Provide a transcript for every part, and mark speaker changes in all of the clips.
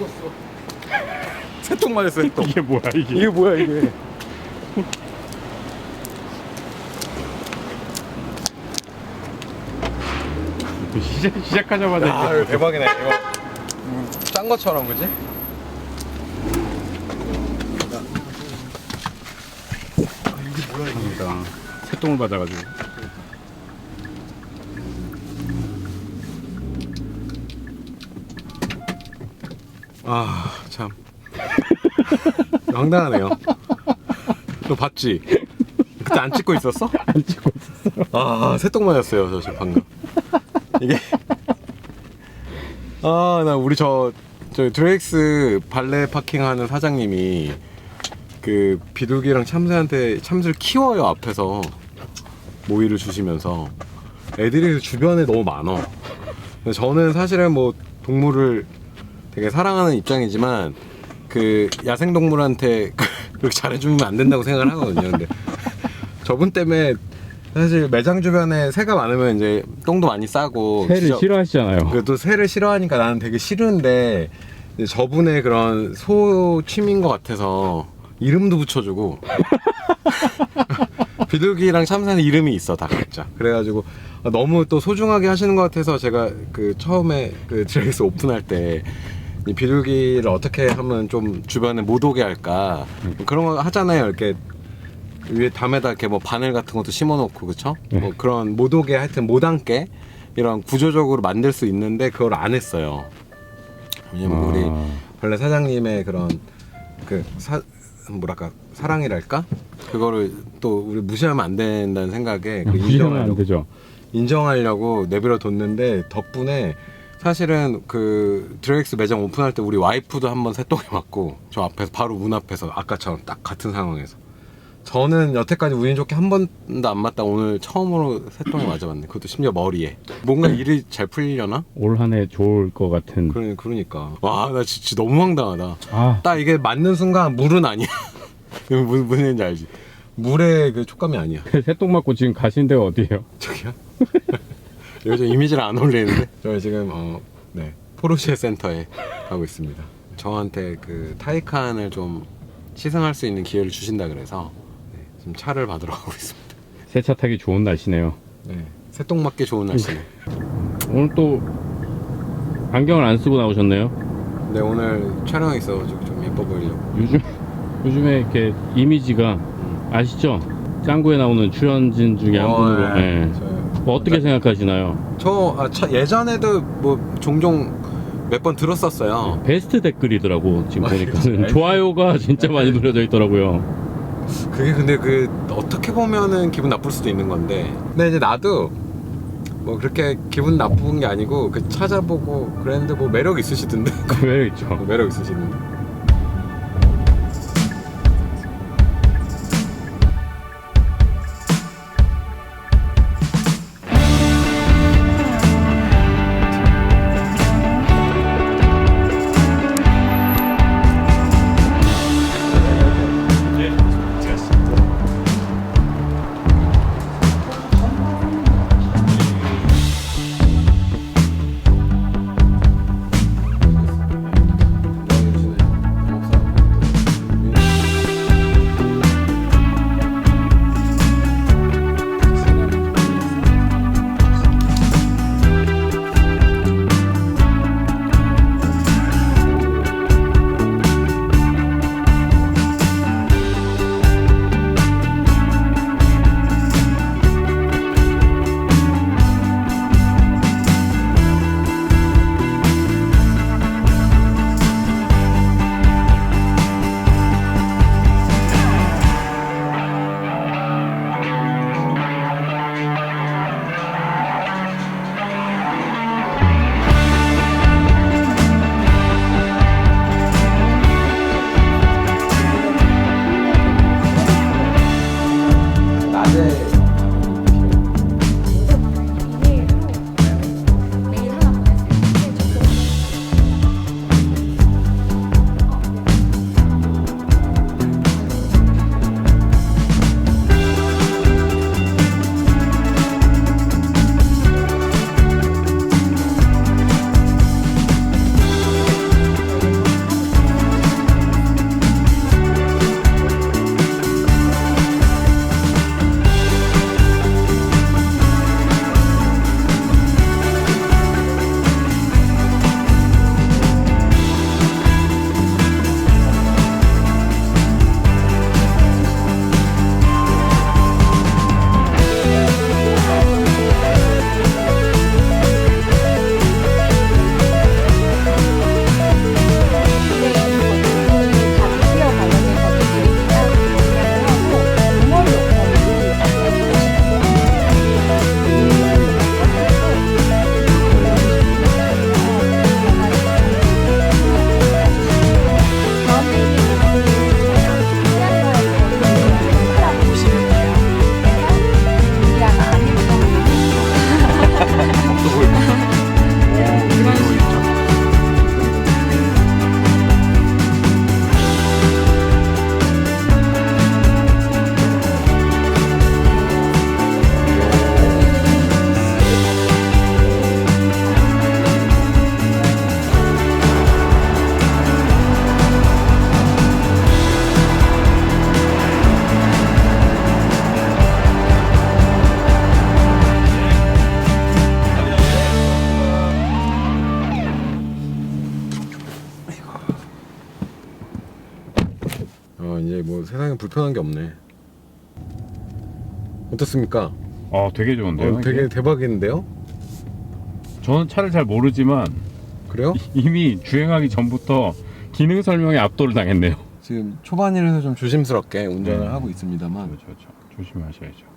Speaker 1: 죽었어. 새똥 맞았어 새똥.
Speaker 2: 이게 뭐야 이게?
Speaker 1: 이게 뭐야 이게?
Speaker 2: 시작 시작하자마자
Speaker 1: 아
Speaker 2: 이게
Speaker 1: 대박이네 이거. 짠 것처럼 그지?
Speaker 2: 합니다. 새똥을 받아가지고.
Speaker 1: 아 참. 황당하네요. 너 봤지? 그때 안 찍고 있었어?
Speaker 2: 안 찍고 있었어.
Speaker 1: 아 새똥 맞았어요 저 지금 방금. 이게 아 나 우리 저, 저 드레익스 발레 파킹하는 사장님이 그 비둘기랑 참새한테 참새를 키워요 앞에서 모이를 주시면서 애들이 주변에 너무 많어. 저는 사실은 뭐 동물을 되게 사랑하는 입장이지만 그 야생 동물한테 그렇게 잘해주면 안 된다고 생각을 하거든요. 근데 저분 때문에 사실 매장 주변에 새가 많으면 이제 똥도 많이 싸고
Speaker 2: 새를
Speaker 1: 진짜
Speaker 2: 싫어하시잖아요.
Speaker 1: 그또 새를 싫어하니까 나는 되게 싫은데 이제 저분의 그런 소 취미인 것 같아서 이름도 붙여주고 비둘기랑 참새는 이름이 있어 다 각자 그래가지고 너무 또 소중하게 하시는 것 같아서 제가 그 처음에 그 드레이스 오픈할 때 이 비둘기를 어떻게 하면 좀 주변에 못 오게 할까 그런 거 하잖아요 이렇게 위에 담에다 이렇게 뭐 바늘 같은 것도 심어놓고 그쵸?
Speaker 2: 네.
Speaker 1: 뭐 그런 못 오게 하여튼 못 앉게 이런 구조적으로 만들 수 있는데 그걸 안 했어요. 왜냐면
Speaker 2: 아.
Speaker 1: 우리 원래 사장님의 그런 그 사 뭐랄까 사랑이랄까 그거를 또 우리 무시하면 안 된다는 생각에 그
Speaker 2: 무시하면 안
Speaker 1: 인정하려고
Speaker 2: 되죠.
Speaker 1: 인정하려고 내버려 뒀는데 덕분에 사실은 그 드레익스 매장 오픈할 때 우리 와이프도 한번 새똥에 맞고 저 앞에서 바로 문 앞에서 아까처럼 딱 같은 상황에서 저는 여태까지 운이 좋게 한 번도 안 맞다 오늘 처음으로 새똥에 맞아봤네 그것도 심지어 머리에 뭔가 일이 잘 풀리려나?
Speaker 2: 올 한 해 좋을 것 같은.
Speaker 1: 그러, 그러니까 와 나 진짜 너무 황당하다
Speaker 2: 아
Speaker 1: 딱 이게 맞는 순간 물은 아니야 무슨 무슨 얘기인지 알지? 물의 그 촉감이 아니야
Speaker 2: 새똥 맞고 지금 가신 데가 어디예요?
Speaker 1: 저기요? 좀 이미지를 안 올리는데 저희 지금 어, 네 포르쉐 센터에 가고 있습니다. 저한테 그 타이칸을 좀 시승할 수 있는 기회를 주신다 그래서 네, 지금 차를 받으러 가고 있습니다.
Speaker 2: 세차 타기 좋은 날씨네요.
Speaker 1: 네 새똥 맞기 좋은 날씨네.
Speaker 2: 오늘 또 안경을 안 쓰고 나오셨네요.
Speaker 1: 네 오늘 촬영이 있어가지고 좀 예뻐 보이려고.
Speaker 2: 요즘 요즘에 이렇게 이미지가 아시죠? 짱구에 나오는 출연진 중에 한
Speaker 1: 어,
Speaker 2: 분으로.
Speaker 1: 네.
Speaker 2: 예.
Speaker 1: 저요.
Speaker 2: 뭐 어떻게 생각하시나요?
Speaker 1: 저 아, 차- 예전에도 뭐 종종 몇 번 들었었어요.
Speaker 2: 베스트 댓글이더라고 지금
Speaker 1: 아,
Speaker 2: 보니까는. 좋아요가 진짜 많이 눌려져 있더라고요.
Speaker 1: 그게 근데 그 어떻게 보면은 기분 나쁠 수도 있는 건데 근데 이제 나도 뭐 그렇게 기분 나쁜 게 아니고 그 찾아보고 그랬는데 뭐 매력 있으시던데
Speaker 2: 그 매력 있죠.
Speaker 1: 매력 있으시던데 세상에 불편한 게 없네. 어떻습니까?
Speaker 2: 아 되게 좋은데요.
Speaker 1: 어, 되게
Speaker 2: 이게?
Speaker 1: 대박인데요?
Speaker 2: 저는 차를 잘 모르지만
Speaker 1: 그래요?
Speaker 2: 이미 주행하기 전부터 기능 설명에 압도를 당했네요.
Speaker 1: 지금 초반이라서 좀 조심스럽게 운전을
Speaker 2: 음.
Speaker 1: 하고 있습니다만
Speaker 2: 그렇죠, 그렇죠. 조심하셔야죠.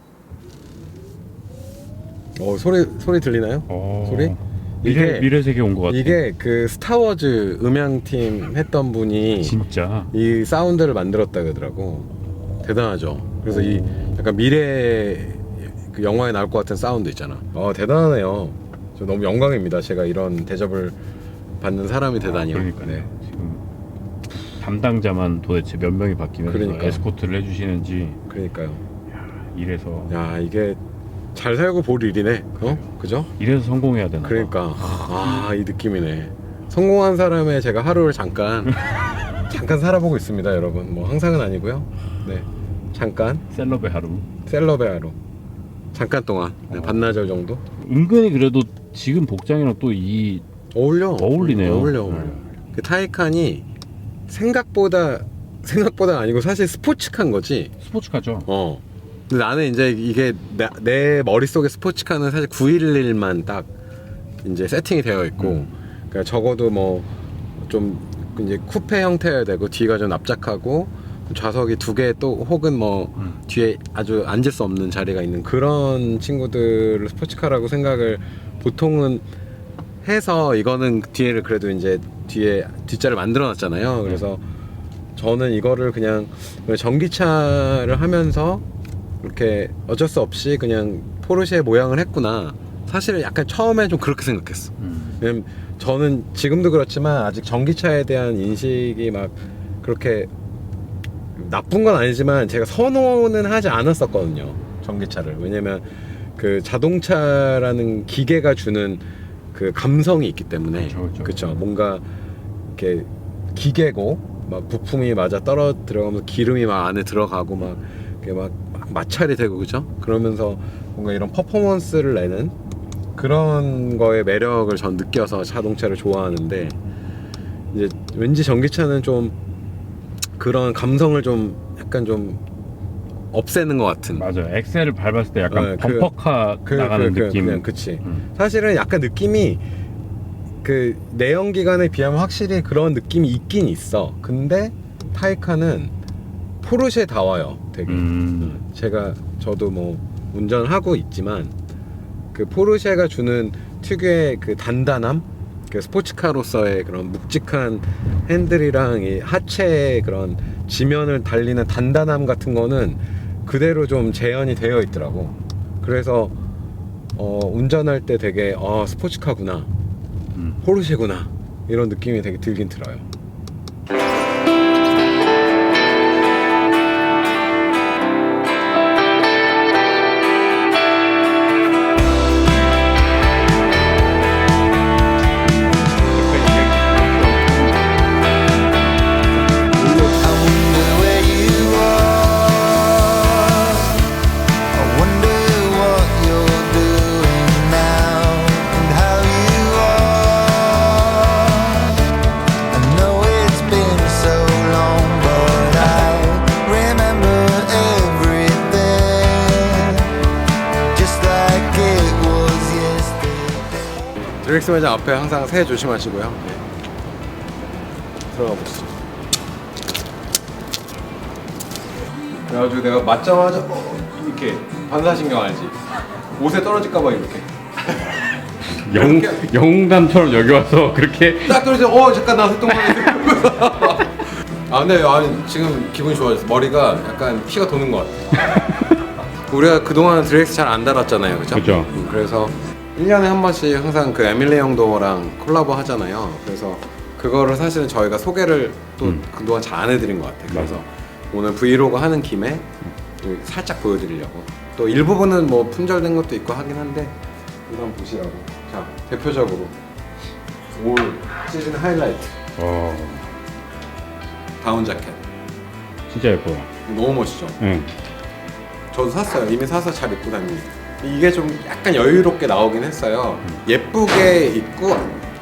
Speaker 1: 어, 소리 소리 들리나요?
Speaker 2: 어,
Speaker 1: 소리?
Speaker 2: 미래 미래 세계 온 것 같아.
Speaker 1: 이게 그 스타워즈 음향팀 했던 분이
Speaker 2: 진짜.
Speaker 1: 이 사운드를 만들었다 그러더라고. 대단하죠. 그래서 이 약간 미래 그 영화에 나올 것 같은 사운드 있잖아. 어 대단하네요. 저 너무 영광입니다. 제가 이런 대접을 받는 사람이 대단히요.
Speaker 2: 그러니까요.
Speaker 1: 네.
Speaker 2: 지금 담당자만 도대체 몇 명이 바뀌면서
Speaker 1: 그러니까요.
Speaker 2: 에스코트를 해주시는지
Speaker 1: 그러니까요.
Speaker 2: 이래서
Speaker 1: 야 이게 잘 살고 볼 일이네. 어? 그죠?
Speaker 2: 이래서 성공해야 되나 봐.
Speaker 1: 그러니까 아 이 느낌이네. 성공한 사람의 제가 하루를 잠깐 잠깐 살아보고 있습니다, 여러분. 뭐 항상은 아니고요. 네, 잠깐
Speaker 2: 셀럽의 하루.
Speaker 1: 셀럽의 하루. 잠깐 동안 네,
Speaker 2: 어.
Speaker 1: 반나절 정도
Speaker 2: 은근히 그래도 지금 복장이랑 또 이
Speaker 1: 어울려.
Speaker 2: 어울리네요.
Speaker 1: 어울려. 어울려.
Speaker 2: 네.
Speaker 1: 그 타이칸이 생각보다 생각보다 아니고 사실 스포츠카인 거지.
Speaker 2: 스포츠카죠.
Speaker 1: 어. 근데 나는 이제 이게 내, 내 머릿속에 스포츠카는 사실 911만 딱 이제 세팅이 되어 있고
Speaker 2: 음.
Speaker 1: 그러니까 적어도 뭐 좀 이제 쿠페 형태여야 되고 뒤가 좀 납작하고 좌석이 두 개 또 혹은 뭐
Speaker 2: 음.
Speaker 1: 뒤에 아주 앉을 수 없는 자리가 있는 그런 친구들을 스포츠카라고 생각을 보통은 해서 이거는 뒤에를 그래도 이제 뒤에 뒷자를 만들어 놨잖아요. 그래서 저는 이거를 그냥 전기차를 하면서 이렇게 어쩔 수 없이 그냥 포르쉐 모양을 했구나. 사실은 약간 처음에 좀 그렇게 생각했어.
Speaker 2: 음.
Speaker 1: 왜냐면 저는 지금도 그렇지만 아직 전기차에 대한 인식이 막 그렇게 나쁜 건 아니지만 제가 선호는 하지 않았었거든요. 전기차를. 왜냐면 그 자동차라는 기계가 주는 그 감성이 있기 때문에
Speaker 2: 그렇죠, 그렇죠.
Speaker 1: 뭔가 이렇게 기계고 막 부품이 맞아 떨어 들어가면서 기름이 막 안에 들어가고 막 이렇게 막, 막 마찰이 되고 그죠? 그러면서 뭔가 이런 퍼포먼스를 내는 그런 거의 매력을 전 느껴서 자동차를 좋아하는데 이제 왠지 전기차는 좀 그런 감성을 좀 약간 좀 없애는 것 같은
Speaker 2: 맞아요. 엑셀을 밟았을 때 약간
Speaker 1: 네, 그-
Speaker 2: 범퍼카
Speaker 1: 그,
Speaker 2: 나가는
Speaker 1: 그, 그,
Speaker 2: 느낌.
Speaker 1: 그냥 그치
Speaker 2: 음.
Speaker 1: 사실은 약간 느낌이 그 내연기관에 비하면 확실히 그런 느낌이 있긴 있어 근데 타이칸은 포르쉐 다워요 되게.
Speaker 2: 음.
Speaker 1: 제가 저도 뭐 운전하고 있지만 그 포르쉐가 주는 특유의 그 단단함 그 스포츠카로서의 그런 묵직한 핸들이랑 이 하체의 그런 지면을 달리는 단단함 같은 거는 그대로 좀 재현이 되어 있더라고. 그래서 어, 운전할 때 되게 어, 스포츠카구나.
Speaker 2: 음.
Speaker 1: 포르쉐구나. 이런 느낌이 되게 들긴 들어요 드렉스 매장 앞에 항상 새 조심하시고요. 네. 들어가 보시죠. 그래가지고 내가 맞자마자 어, 이렇게 반사신경 알지? 옷에 떨어질까봐 이렇게
Speaker 2: 영,
Speaker 1: 이렇게-
Speaker 2: 영웅담처럼 여기 와서 그렇게
Speaker 1: 딱 떨어져. 어 잠깐 나 활동만 아 근데 아니, 지금 기분이 좋아졌어. 머리가 약간 피가 도는 것 같아. 우리가 그동안 드렉스 잘 안 달았잖아요, 그죠?
Speaker 2: 그죠.
Speaker 1: 음, 그래서 1년에 한 번씩 항상 그 에밀리 형도랑 콜라보 하잖아요. 그래서 그거를 사실은 저희가 소개를 또
Speaker 2: 음.
Speaker 1: 그동안 잘 안 해드린 것 같아요. 그래서. 오늘 브이로그 하는 김에 좀 살짝 보여드리려고. 또 일부분은 뭐 품절된 것도 있고 하긴 한데 한번 보시라고. 자, 대표적으로 올 시즌 하이라이트
Speaker 2: 어,
Speaker 1: 다운 자켓.
Speaker 2: 진짜 예뻐요.
Speaker 1: 너무 멋있죠?
Speaker 2: 응.
Speaker 1: 저도 샀어요. 이미 사서 잘 입고 다닙니다. 이게 좀 약간 여유롭게 나오긴 했어요. 예쁘게 입고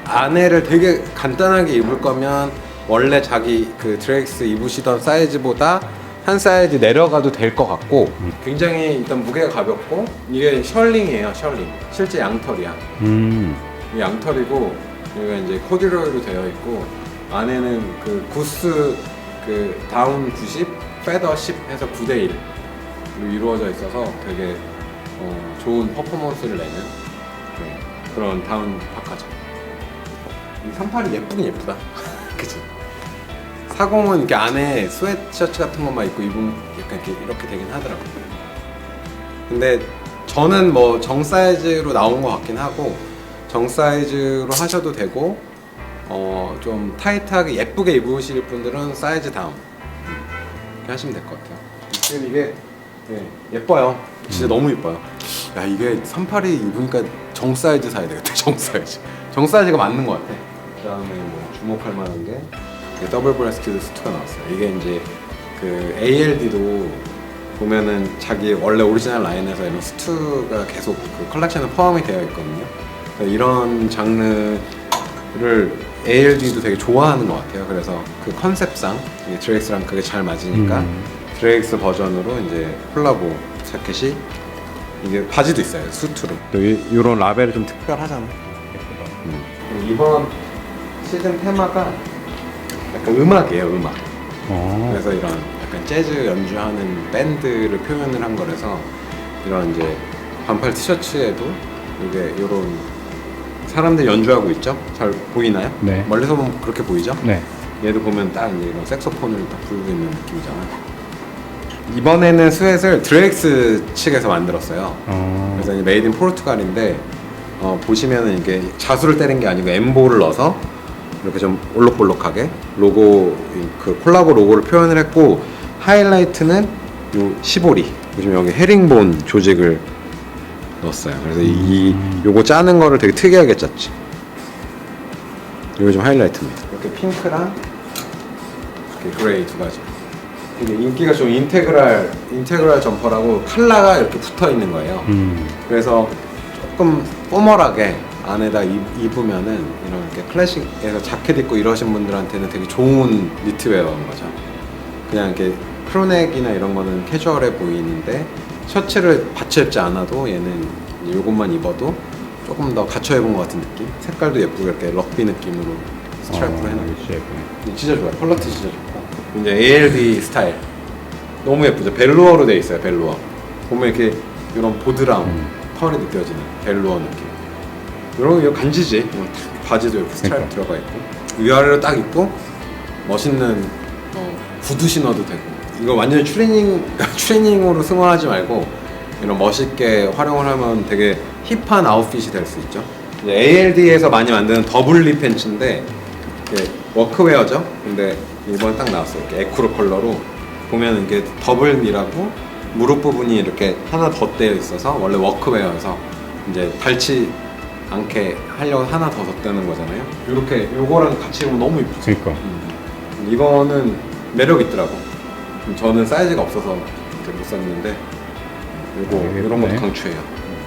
Speaker 1: 안에를 되게 간단하게 입을 거면 원래 자기 그 드렉스 입으시던 사이즈보다 한 사이즈 내려가도 될 것 같고 굉장히 일단 무게가 가볍고 이게 셜링이에요 셜링 실제 양털이야
Speaker 2: 음.
Speaker 1: 이 양털이고 여기가 이제 코듀로이로 되어 있고 안에는 그 구스 그 다운 90 페더 10 해서 9대 1로 이루어져 있어서 되게 어, 좋은 퍼포먼스를 내는 네, 그런 다운 파카죠. 이 38이 예쁘긴 예쁘다. 그치? 40은 이렇게 안에 스웨트셔츠 같은 것만 입고 입으면 약간 이렇게, 이렇게 되긴 하더라고요. 근데 저는 뭐 정 사이즈로 나온 것 같긴 하고 정 사이즈로 하셔도 되고 어 좀 타이트하게 예쁘게 입으실 분들은 사이즈 다운 음, 이렇게 하시면 될 것 같아요. 지금 이게 네, 예뻐요. 진짜 너무 예뻐요. 야 이게 38이 입으니까 정 사이즈 사야 되겠다. 정 사이즈. 정 사이즈가 맞는 것 같아. 그다음에 뭐 주목할 만한 게 더블 브레스티드 수트가 나왔어요. 이게 이제 그 ALD도 보면은 자기 원래 오리지널 라인에서 이런 스투가 계속 그 컬렉션에 포함이 되어 있거든요. 이런 장르를 ALD도 되게 좋아하는 것 같아요. 그래서 그 컨셉상 이 드레이스랑 그게 잘 맞으니까
Speaker 2: 음.
Speaker 1: 드레이스 버전으로 이제 콜라보 자켓이 이게 바지도 있어요. 수트로. 이런 라벨이 좀 특별하잖아. 음. 이번 시즌 테마가 약간 음악이에요. 음악.
Speaker 2: 어.
Speaker 1: 그래서 이런 약간 재즈 연주하는 밴드를 표현을 한 거라서 이런 이제 반팔 티셔츠에도 이게 이런 사람들 연주하고 있죠? 잘 보이나요?
Speaker 2: 네.
Speaker 1: 멀리서 보면 그렇게 보이죠?
Speaker 2: 네.
Speaker 1: 얘도 보면 딱 이제 이런 색소폰을 딱 불고 있는 느낌이잖아. 이번에는 스웨트를 드렉스 측에서 만들었어요.
Speaker 2: 어.
Speaker 1: 그래서 이제 메이드 인 포르투갈인데 어, 보시면은 이게 자수를 때린 게 아니고 엠보를 넣어서 이렇게 좀 올록볼록하게 로고 그 콜라보 로고를 표현을 했고 하이라이트는 요 시보리 요즘 여기 헤링본 조직을 넣었어요. 그래서 이 요거 짜는 거를 되게 특이하게 짰지. 이거 좀 하이라이트입니다. 이렇게 핑크랑 이렇게 그레이 두 가지. 이게 인기가 좀 인테그랄 인테그랄 점퍼라고 컬러가 이렇게 붙어 있는 거예요.
Speaker 2: 음.
Speaker 1: 그래서 조금 포멀하게 안에다 입, 입으면은 이런 이렇게 클래식에서 자켓 입고 이러신 분들한테는 되게 좋은 니트웨어인 거죠. 그냥 이렇게 크로넥이나 이런 거는 캐주얼해 보이는데 셔츠를 받쳐 입지 않아도 얘는 요것만 입어도 조금 더 갖춰 입은 것 같은 느낌. 색깔도 예쁘게 이렇게 럭비 느낌으로 스트라이프로 해놔.
Speaker 2: 어, 진짜 예쁘네.
Speaker 1: 진짜 좋아요. 퀄러티 진짜 좋고. 이제 ALD 스타일. 너무 예쁘죠. 벨루어로 돼 있어요. 벨루어. 보면 이렇게 이런 보드라운
Speaker 2: 음.
Speaker 1: 털이 느껴지는 벨루어 느낌. 이런 거 간지지. 탁 바지도 이렇게 스트라이프
Speaker 2: 그러니까.
Speaker 1: 들어가 있고 위아래로 딱 입고 멋있는 어, 구두 신어도 되고. 이거 완전 트레이닝 트레이닝으로 승화하지 말고 이런 멋있게 활용을 하면 되게 힙한 아웃핏이 될 수 있죠. 이제 ALD에서 많이 만드는 더블리 팬츠인데 이게 워크웨어죠. 근데 이번 딱 나왔어요. 이렇게 에쿠로 컬러로 보면 이게 더블이라고 무릎 부분이 이렇게 하나 덧대어 있어서 원래 워크웨어여서 이제 닳지 않게 하려고 하나 더 덧대는 거잖아요. 이렇게 요거랑 같이 입으면 너무 이쁘죠.
Speaker 2: 그러니까.
Speaker 1: 음. 이거는 매력 있더라고. 저는 사이즈가 없어서 이렇게 못 샀는데 요거
Speaker 2: 네,
Speaker 1: 이런 것도
Speaker 2: 예쁘네.
Speaker 1: 강추해요.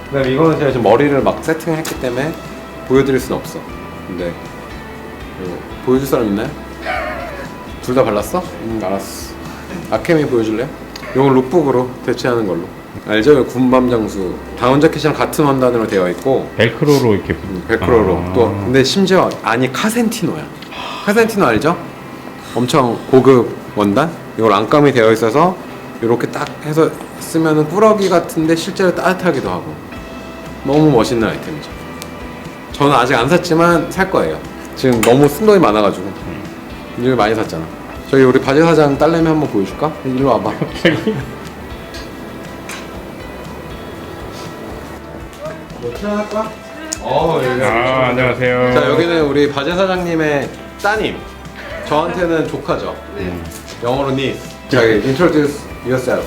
Speaker 1: 그다음에 이거는 제가 지금 머리를 막 세팅했기 때문에 보여드릴 수는 없어. 근데 이거 보여줄 사람 있나요? 둘 다 발랐어? 음, 알았어. 아케미 보여줄래요? 이건 룩북으로 대체하는 걸로. 알죠? 군밤 장수 다운 자켓이랑 같은 원단으로 되어 있고
Speaker 2: 벨크로로 이렇게.
Speaker 1: 음, 100%로
Speaker 2: 아.
Speaker 1: 또 근데 심지어 아니 카센티노야 카센티노 알죠? 엄청 고급 원단 이걸 안감이 되어 있어서 이렇게 딱 해서 쓰면은 꾸러기 같은데 실제로 따뜻하기도 하고 너무 멋있는 아이템이죠 저는 아직 안 샀지만 살 거예요 지금 너무 쓴 돈이 많아가지고 이거 많이 샀잖아 저기 우리 바지 사장 딸내미 한번 보여줄까? 일로 와봐 뭐 거야? 어 여기
Speaker 2: 아, 안녕하세요.
Speaker 1: 자 여기는 우리 바제 사장님의 따님 저한테는 조카죠
Speaker 2: 음.
Speaker 1: 영어로 니 자기 introduce yourself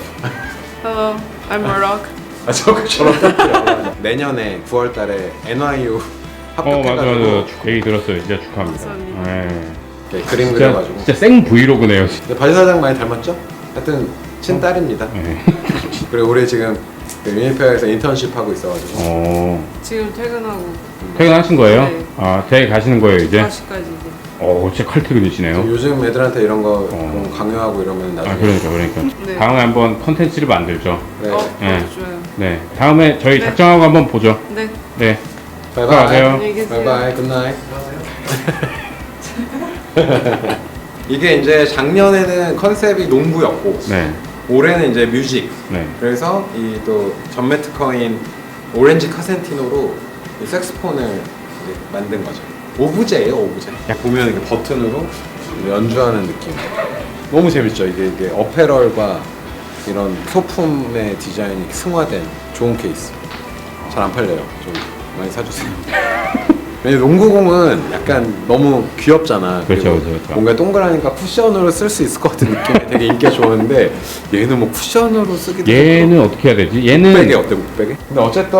Speaker 3: Hello, I'm Murdoch.
Speaker 1: 아 저거 저런 뜻이야 내년에 9월달에 NYU
Speaker 2: 어, 맞아,
Speaker 1: 합격해가지고
Speaker 2: 맞아. 얘기 들었어요. 진짜 축하합니다.
Speaker 3: 감사합니다.
Speaker 2: 네.
Speaker 1: 이렇게 그림
Speaker 2: 진짜,
Speaker 1: 그려가지고
Speaker 2: 진짜 생 브이로그네요. 진짜.
Speaker 1: 근데 바제 사장 많이 닮았죠? 하여튼 친딸입니다
Speaker 2: 네.
Speaker 1: 그리고 우리 지금 그 유니페어에서 인턴십 하고 있어가지고
Speaker 2: 어.
Speaker 3: 지금 퇴근하고
Speaker 2: 퇴근하신 거예요?
Speaker 3: 네.
Speaker 2: 아, 대회 가시는 거예요, 이제?
Speaker 3: 4시까지 이제.
Speaker 2: 어, 진짜 칼퇴근이시네요.
Speaker 1: 요즘 애들한테 이런 거
Speaker 2: 어.
Speaker 1: 좀 강요하고 이러면 나중에
Speaker 2: 아, 그러니까, 그러니까.
Speaker 3: 네.
Speaker 2: 다음에 한번 컨텐츠를 만들죠.
Speaker 1: 네.
Speaker 3: 어,
Speaker 2: 네.
Speaker 3: 좋아요.
Speaker 2: 네. 다음에 저희
Speaker 3: 네.
Speaker 2: 작정하고 한번 보죠.
Speaker 3: 네.
Speaker 2: 네.
Speaker 1: 바이바이
Speaker 2: 수고하세요.
Speaker 3: 안녕히 계세요.
Speaker 1: 바이바이 굿나잇 이게 이제 작년에는 컨셉이 농구였고
Speaker 2: 네.
Speaker 1: 올해는 이제 뮤직
Speaker 2: 네.
Speaker 1: 그래서 이 또 전매 특허인 오렌지 카센티노로 이 색스폰을 이제 만든 거죠. 오브제예요, 오브제. 약 보면 이게 버튼으로 연주하는 느낌. 너무 재밌죠. 이게, 이게 어페럴과 이런 소품의 디자인이 승화된 좋은 케이스. 잘 안 팔려요. 좀 많이 사주세요. 왜냐면 농구공은 약간 너무 귀엽잖아.
Speaker 2: 그렇죠,
Speaker 1: 그리고
Speaker 2: 그렇죠, 그렇죠.
Speaker 1: 뭔가 동그라니까 쿠션으로 쓸 수 있을 것 같은 느낌이 되게 인기가 좋았는데 얘는 뭐 쿠션으로 쓰기도
Speaker 2: 얘는 어떻게 해야 되지? 얘는
Speaker 1: 목베개 어때 목베개? 근데 어쨌든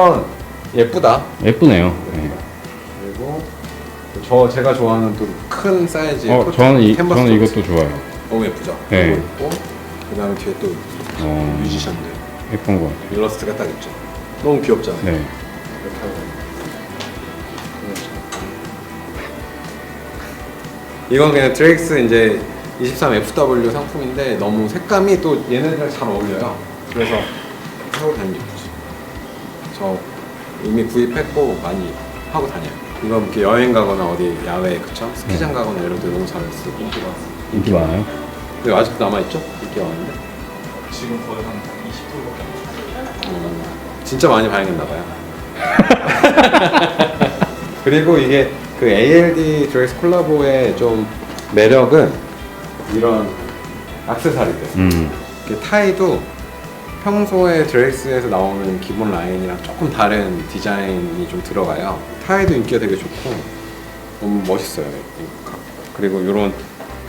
Speaker 1: 예쁘다.
Speaker 2: 예쁘네요. 네.
Speaker 1: 그리고 저 제가 좋아하는 또 큰 사이즈 의
Speaker 2: 어,
Speaker 1: 코트,
Speaker 2: 저는 이 저는. 이것도 좋아요.
Speaker 1: 너무 예쁘죠.
Speaker 2: 네.
Speaker 1: 있고 그다음에 뒤에 또
Speaker 2: 어,
Speaker 1: 뮤지션들
Speaker 2: 예쁜 거. 같아요.
Speaker 1: 일러스트가 딱 있죠. 너무 귀엽잖아요.
Speaker 2: 네.
Speaker 1: 이건 그냥 드렉스 이제 23FW 상품인데 너무 색감이 또 얘네들이랑 잘 어울려요. 그래서 하고 예쁘지. 저 이미 구입했고 많이 하고 다녀요. 이건 이렇게 여행 가거나 어디 야외 그쵸? 스키장 가거나 이런 데 너무 잘 쓰고 인기가
Speaker 2: 인기 많아요.
Speaker 1: 근데 아직도 남아있죠? 인기가 많은데
Speaker 4: 지금 거의 한 20%밖에 안 돼요.
Speaker 1: 음, 진짜 많이 발견했나 봐요. 그리고 이게 그 ALD 드레스 콜라보의 좀 매력은 이런 악세사리들.
Speaker 2: 음.
Speaker 1: 이게 타이도 평소에 드레스에서 나오는 기본 라인이랑 조금 다른 디자인이 좀 들어가요. 타이도 인기가 되게 좋고 너무 멋있어요. 그리고 이런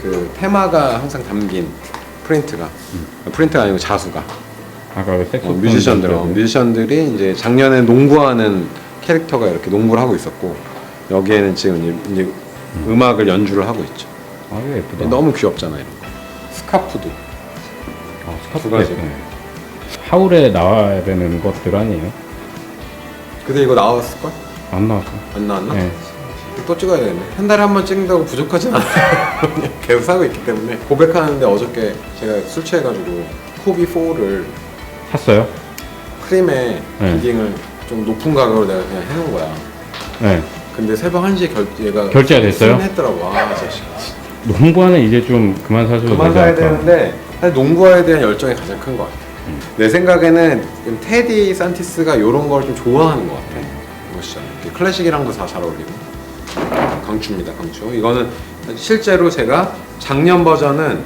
Speaker 1: 그 테마가 항상 담긴 프린트가 프린트가 아니고 자수가
Speaker 2: 아까 그
Speaker 1: 어, 뮤지션들, 어. 뮤지션들이 이제 작년에 농구하는 캐릭터가 이렇게 농구를 하고 있었고 여기에는 지금 이제, 이제 음악을 연주를 하고 있죠.
Speaker 2: 아, 이거 예쁘다.
Speaker 1: 너무 귀엽잖아 이런 거. 스카프도.
Speaker 2: 아, 스카프
Speaker 1: 두 가지.
Speaker 2: 예쁘네. 하울에 나와야 되는 것들 아니에요?
Speaker 1: 근데 이거 나왔을 걸?
Speaker 2: 안 나왔어.
Speaker 1: 안 나왔나?
Speaker 2: 네.
Speaker 1: 또 찍어야 되겠네. 한 달에 한 번 찍는다고 부족하진 않아요. 계속 사고 있기 때문에 고백하는데 어저께 제가 술 취해가지고 코비 4를
Speaker 2: 샀어요?
Speaker 1: 크림에
Speaker 2: 네.
Speaker 1: 비딩을 좀 높은 가격으로 내가 그냥 해놓은 거야.
Speaker 2: 네.
Speaker 1: 근데 새벽 1시에 결, 얘가
Speaker 2: 결제가 됐어요?
Speaker 1: 했더라고. 아, 진짜.
Speaker 2: 농구화는 이제 좀 그만 사줘도
Speaker 1: 그만
Speaker 2: 되지
Speaker 1: 사야
Speaker 2: 않을까?
Speaker 1: 되는데 사실 농구화에 대한 열정이 가장 큰 것 같아. 내 생각에는 좀 테디 산티스가 이런 걸 좀 좋아하는 것 같아. 이렇게 클래식이랑도 다 잘 어울리고. 강추입니다, 강추. 이거는 실제로 제가 작년 버전은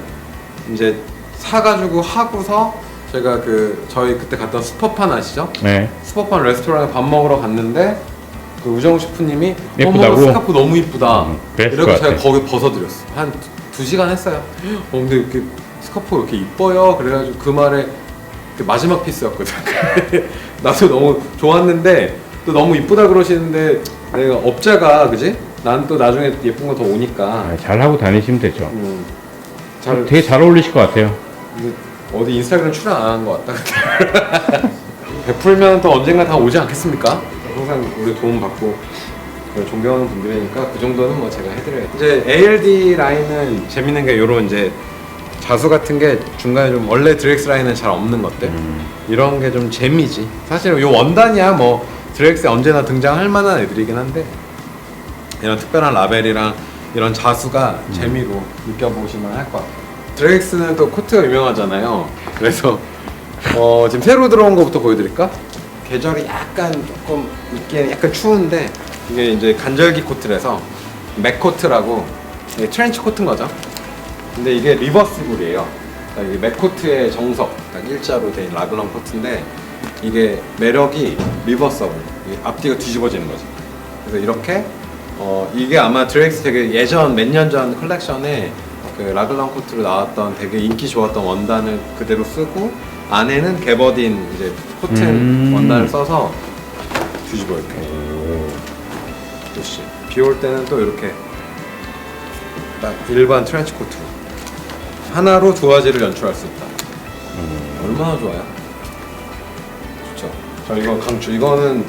Speaker 1: 이제 사가지고 하고서 제가 그 저희 그때 갔던 스퍼판 아시죠?
Speaker 2: 네.
Speaker 1: 스퍼판 레스토랑에 밥 먹으러 갔는데 그 우정 셰프님이
Speaker 2: 예쁘다고?
Speaker 1: 어머 스카프 너무 이쁘다
Speaker 2: 음, 그랬을 것
Speaker 1: 제가
Speaker 2: 같아.
Speaker 1: 거기 벗어드렸어 한두 시간 했어요 어 근데 이렇게 스카프 왜 이렇게 이뻐요 그래가지고 그 말에 그 마지막 피스였거든 나도 너무 좋았는데 또 너무 이쁘다 그러시는데 내가 업자가 그지? 난 또 나중에 예쁜 거 더 오니까
Speaker 2: 아, 잘 하고 다니시면 되죠.
Speaker 1: 음, 잘
Speaker 2: 되게 잘 어울리실 것 같아요.
Speaker 1: 근데 어디 인스타그램 출연 안 한 것 같다. 베풀면 또 언젠가 다 오지 않겠습니까? 항상 우리 도움 받고 존경하는 분들이니까 그 정도는 뭐 제가 해드려요. 이제 ALD 라인은 재밌는 게 요런 이제 자수 같은 게 중간에 좀 원래 드렉스 라인은 잘 없는 것들 이런 게 좀 재미지. 사실 요 원단이야 뭐 드렉스에 언제나 등장할 만한 애들이긴 한데 이런 특별한 라벨이랑 이런 자수가 재미로 느껴보시면 할 것 같아요. 드렉스는 또 코트가 유명하잖아요. 그래서 어, 지금 새로 들어온 거부터 보여드릴까? 계절이 약간 조금 있기엔 약간 추운데 이게 이제 간절기 코트라서 맥 코트라고 이게 트렌치 코트인 거죠. 근데 이게 리버시블이에요. 그러니까 이게 맥 코트의 정석, 딱 일자로 된 라글런 코트인데 이게 매력이 리버서블, 앞뒤가 뒤집어지는 거죠. 그래서 이렇게 어 이게 아마 드렉스 되게 예전 몇 년 전 컬렉션에 그 라글랑 코트로 나왔던 되게 인기 좋았던 원단을 그대로 쓰고 안에는 개버딘 이제 코튼
Speaker 2: 음.
Speaker 1: 원단을 써서 뒤집어 이렇게. 그렇지. 비올 때는 또 이렇게 딱 일반 트렌치 코트로 하나로 두 가지를 연출할 수 있다. 얼마나 좋아요? 좋죠. 저 이거 강추. 이거는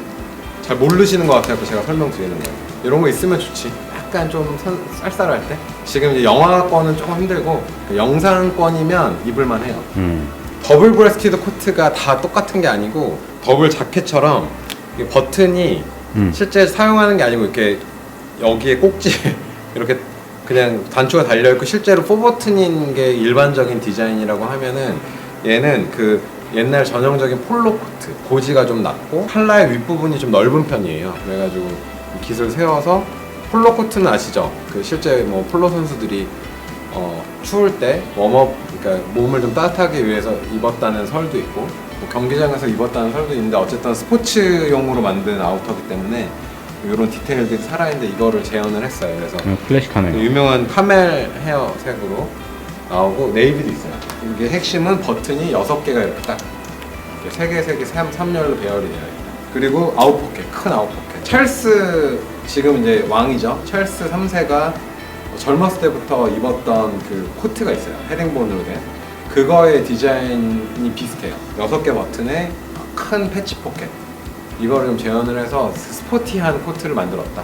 Speaker 1: 잘 모르시는 것 같아요. 제가 설명드리는 거예요. 이런 거 있으면 좋지. 약간 좀 선- 쌀쌀할 때 지금 이제 영화권은 조금 힘들고 그 영상권이면 입을만 해요.
Speaker 2: 음.
Speaker 1: 더블 브레스티드 코트가 다 똑같은 게 아니고 더블 자켓처럼 이게 버튼이
Speaker 2: 음.
Speaker 1: 실제 사용하는 게 아니고 이렇게 여기에 꼭지에 이렇게 그냥 단추가 달려 있고 실제로 포 버튼인 게 일반적인 디자인이라고 하면은 얘는 그 옛날 전형적인 폴로 코트 고지가 좀 낮고 칼라의 윗부분이 좀 넓은 편이에요. 그래가지고 이 깃을 세워서 폴로 코트는 아시죠? 그 실제 뭐 폴로 선수들이 어, 추울 때 웜업, 그러니까 몸을 좀 따뜻하게 위해서 입었다는 설도 있고 뭐 경기장에서 입었다는 설도 있는데 어쨌든 스포츠용으로 만든 아우터기 때문에 이런 디테일들이 살아있는데 이거를 재현을 했어요. 그래서
Speaker 2: 그냥 클래식하네.
Speaker 1: 그 유명한 카멜 헤어 색으로 나오고 네이비도 있어요. 이게 핵심은 버튼이 6개가 이렇게 딱 3개, 3개, 3, 3열로 배열이 되어 있다. 그리고 아웃포켓, 큰 아웃포켓. 찰스, 지금 이제 왕이죠. 찰스 3세가 젊었을 때부터 입었던 그 코트가 있어요. 헤링본으로 된. 그거의 디자인이 비슷해요. 6개 버튼에 큰 패치 포켓. 이거를 좀 재현을 해서 스포티한 코트를 만들었다.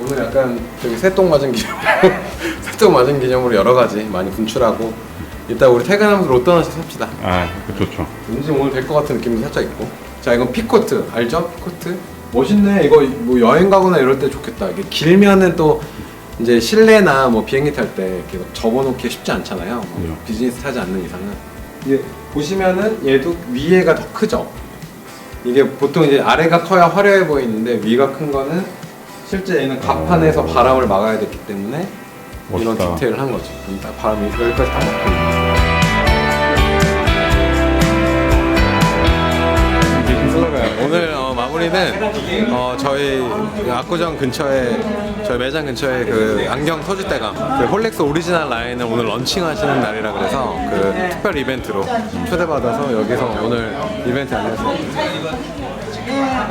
Speaker 1: 오늘 약간 저기 새똥 맞은 기념, 새똥 맞은 기념으로 여러 가지 많이 분출하고 이따 우리 퇴근하면서 로또 하나씩 삽시다.
Speaker 2: 아, 그 좋죠.
Speaker 1: 왠지 오늘 될 것 같은 느낌도 살짝 있고. 자, 이건 피코트 알죠? 피코트. 멋있네. 이거 뭐 여행 가거나 이럴 때 좋겠다. 이게 길면은 또 이제 실내나 뭐 비행기 탈 때 이렇게 막 접어놓기 쉽지 않잖아요. 뭐
Speaker 2: 그죠.
Speaker 1: 비즈니스 타지 않는 이상은. 이게 보시면은 얘도 위에가 더 크죠. 이게 보통 이제 아래가 커야 화려해 보이는데 위가 큰 거는 실제 얘는 갑판에서 바람을 막아야 됐기 때문에 이런
Speaker 2: 멋있다.
Speaker 1: 디테일을 한 거죠. 그럼 딱 바람이 여기까지 다 막고 있는. 오늘 어, 마무리는 어, 저희 그 압구정 근처에 저희 매장 근처에 그 안경 터줏대감 그 홀렉스 오리지널 라인을 오늘 런칭하시는 날이라 그래서 그 특별 이벤트로 초대받아서 여기서 오늘 이벤트 안에서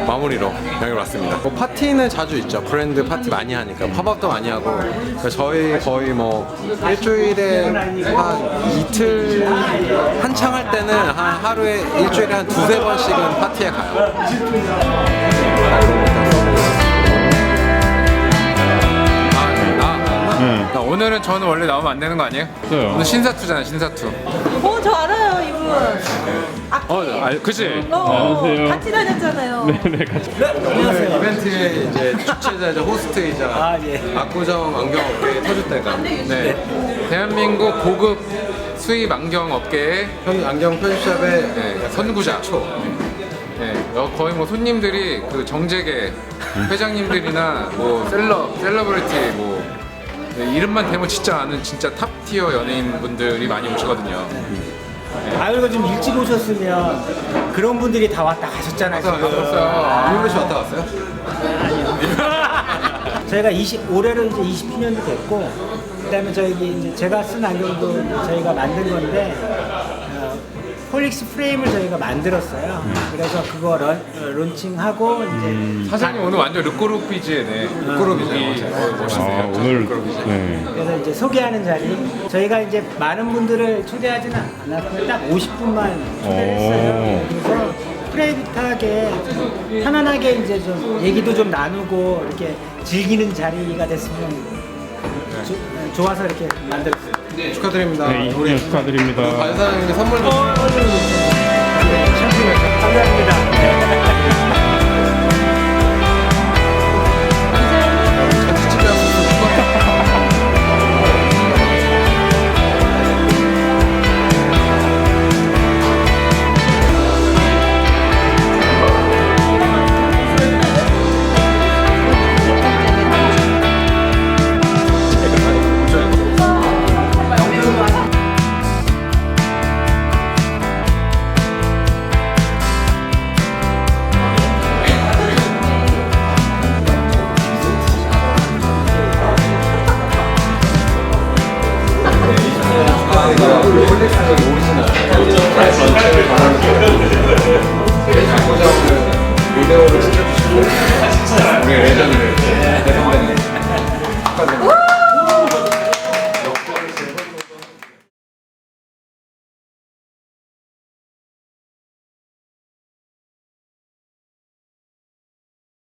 Speaker 1: 마무리로 여기 왔습니다. 뭐 파티는 자주 있죠. 브랜드 파티 많이 하니까 팝업도 많이 하고 그러니까 저희 거의 뭐 일주일에 한 이틀 한창 할 때는 한 하루에 일주일에 한 두세 번씩은 파티에 가요.
Speaker 4: 오늘은 저는 원래 나오면 안 되는 거 아니에요?
Speaker 2: 있어요.
Speaker 4: 오늘 신사투잖아 신사투.
Speaker 5: 어, 저 알아요, 이분. 악기.
Speaker 4: 어, 아, 그치?
Speaker 5: 어,
Speaker 2: 안녕하세요.
Speaker 5: 같이 다녔잖아요.
Speaker 2: 네, 같이.
Speaker 1: 오늘 이벤트의 이제 주최자이자 호스트이자
Speaker 6: 아, 예.
Speaker 1: 압구정 안경업계의 터줏대감
Speaker 4: 네. 대한민국 고급 수입 안경 업계의
Speaker 1: 현 안경 편집샵의
Speaker 4: 네, 선구자.
Speaker 1: 초.
Speaker 4: 네, 어, 거의 뭐 손님들이 그 정재계 회장님들이나 뭐 셀럽, 셀러브리티 뭐 네, 이름만 대면 진짜 아는 진짜 탑 티어 연예인 분들이 많이 오시거든요.
Speaker 6: 아 그리고 좀 일찍 오셨으면 그런 분들이 다 왔다 가셨잖아요 지금.
Speaker 4: 갔어요.
Speaker 1: 유물씨 왔다 갔어요?
Speaker 6: 저희가 20 올해로 이제 20주년도 됐고 그다음에 저희 이제 제가 쓴 안경도 저희가 만든 건데 어, 폴릭스 프레임을 저희가 만들었어요. 그래서 그거 런, 어, 론칭하고 이제
Speaker 4: 사장님 오늘 완전 르꼬르비즈네.
Speaker 1: 르꼬르비즈.
Speaker 4: 어,
Speaker 2: 아,
Speaker 4: 멋있네요.
Speaker 2: 오늘 네.
Speaker 6: 그래서 이제 소개하는 자리 저희가 이제 많은 분들을 초대하지는 않았고요 딱 50분만 초대를 했어요
Speaker 2: 오.
Speaker 6: 그래서 프라이빗하게 좀 편안하게 이제 좀 얘기도 좀 나누고 이렇게 즐기는 자리가 됐으면 조- 좋아서 이렇게 만들었어요.
Speaker 1: 축하드립니다.
Speaker 2: 네, 20주년 축하드립니다.
Speaker 1: 반사장님께 선물도
Speaker 6: 감사합니다